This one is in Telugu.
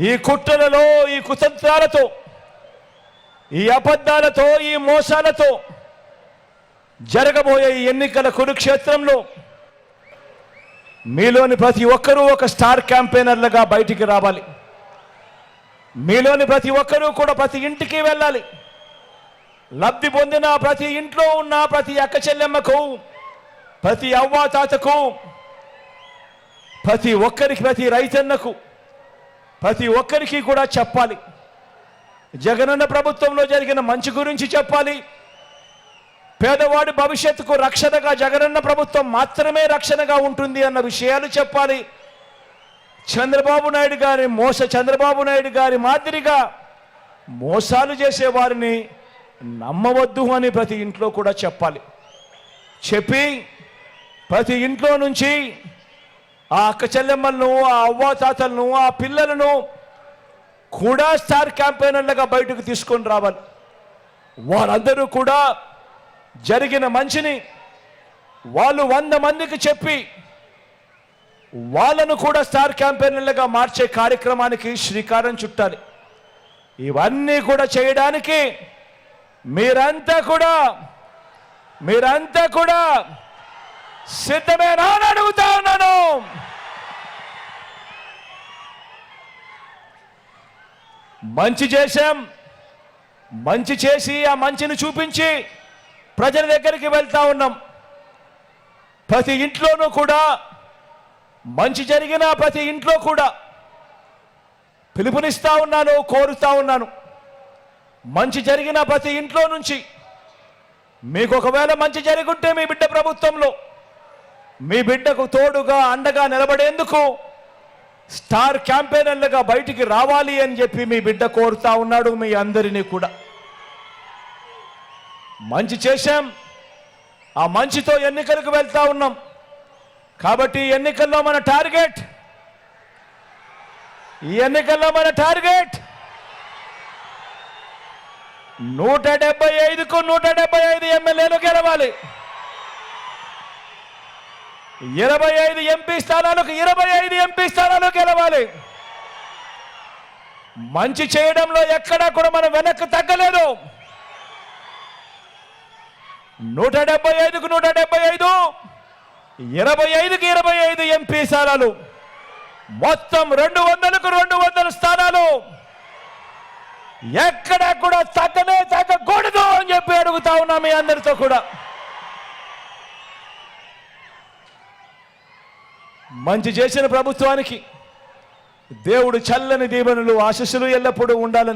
ఈ కుట్రలలో ఈ కుతంత్రాలతో ఈ అబద్ధాలతో ఈ మోసాలతో జరగబోయే ఈ ఎన్నికల కురుక్షేత్రంలో మీలోని ప్రతి ఒక్కరూ ఒక స్టార్ క్యాంపెయినర్లుగా బయటికి రావాలి. మీలోని ప్రతి ఒక్కరూ కూడా ప్రతి ఇంటికి వెళ్ళాలి. లబ్ధి పొందిన ప్రతి ఇంట్లో ఉన్న ప్రతి అక్క చెల్లెమ్మకు ప్రతి అవ్వాతాతకు ప్రతి ఒక్కరికి ప్రతి రైతన్నకు ప్రతి ఒక్కరికి కూడా చెప్పాలి. జగనన్న ప్రభుత్వంలో జరిగిన మంచి గురించి చెప్పాలి. పేదవాడి భవిష్యత్తుకు రక్షణగా జగనన్న ప్రభుత్వం మాత్రమే రక్షణగా ఉంటుంది అన్న విషయాలు చెప్పాలి. చంద్రబాబు నాయుడు గారి మోస చంద్రబాబు నాయుడు గారి మాదిరిగా మోసాలు చేసే వారిని నమ్మవద్దు అని ప్రతి ఇంట్లో కూడా చెప్పాలి. చెప్పి ప్రతి ఇంట్లో నుంచి ఆ అక్క చెల్లెమ్మలను ఆ అవ్వ తాతలను ఆ పిల్లలను కూడా స్టార్ క్యాంపెయినర్లుగా బయటకు తీసుకొని రావాలి. వారందరూ కూడా జరిగిన మంచిని వాళ్ళు వంద మందికి చెప్పి వాళ్ళను కూడా స్టార్ క్యాంపెయినర్లుగా మార్చే కార్యక్రమానికి శ్రీకారం చుట్టాలి. ఇవన్నీ కూడా చేయడానికి మీరంతా కూడా మీరంతా కూడా సిద్ధమేనా అని అడుగుతా ఉన్నాను. మంచి చేశాం. మంచి చేసి ఆ మంచిని చూపించి ప్రజల దగ్గరికి వెళ్తా ఉన్నాం. ప్రతి ఇంట్లోనూ కూడా మంచి జరిగిన ప్రతి ఇంట్లో కూడా పిలుపునిస్తా ఉన్నాను కోరుతా ఉన్నాను. మంచి జరిగిన ప్రతి ఇంట్లో నుంచి మీకు ఒకవేళ మంచి జరుగుంటే మీ బిడ్డ ప్రభుత్వంలో మీ బిడ్డకు తోడుగా అండగా నిలబడేందుకు స్టార్ క్యాంపెయినర్లుగా బయటికి రావాలి అని చెప్పి మీ బిడ్డ కోరుతా ఉన్నాడు మీ అందరినీ కూడా. మంచి చేశాం. ఆ మంచితో ఎన్నికలకు వెళ్తా ఉన్నాం. కాబట్టి ఎన్నికల్లో మన టార్గెట్ ఈ ఎన్నికల్లో మన టార్గెట్ నూట డెబ్బై ఐదుకు నూట డెబ్బై ఐదు ఎమ్మెల్యేలు గెలవాలి. ఇరవై ఐదు ఎంపీ స్థానాలకు ఇరవై ఐదు ఎంపీ స్థానాలు గెలవాలి మంచి చేయడంలో ఎక్కడా కూడా మనం వెనక్కి తగ్గలేదు. నూట డెబ్బై ఐదుకు నూట డెబ్బై ఐదు ఇరవై ఐదుకి ఇరవై ఐదు ఎంపీ స్థానాలు. మొత్తం రెండు వందలకు రెండు వందల స్థానాలు. ఎక్కడ కూడా తగ్గనే తగ్గకూడదు అని చెప్పి అడుగుతా ఉన్నా మీ అందరితో కూడా. మంచి చేసిన ప్రభుత్వానికి దేవుడు చల్లని దీవెనలు ఆశస్సులు ఎల్లప్పుడూ ఉండాలని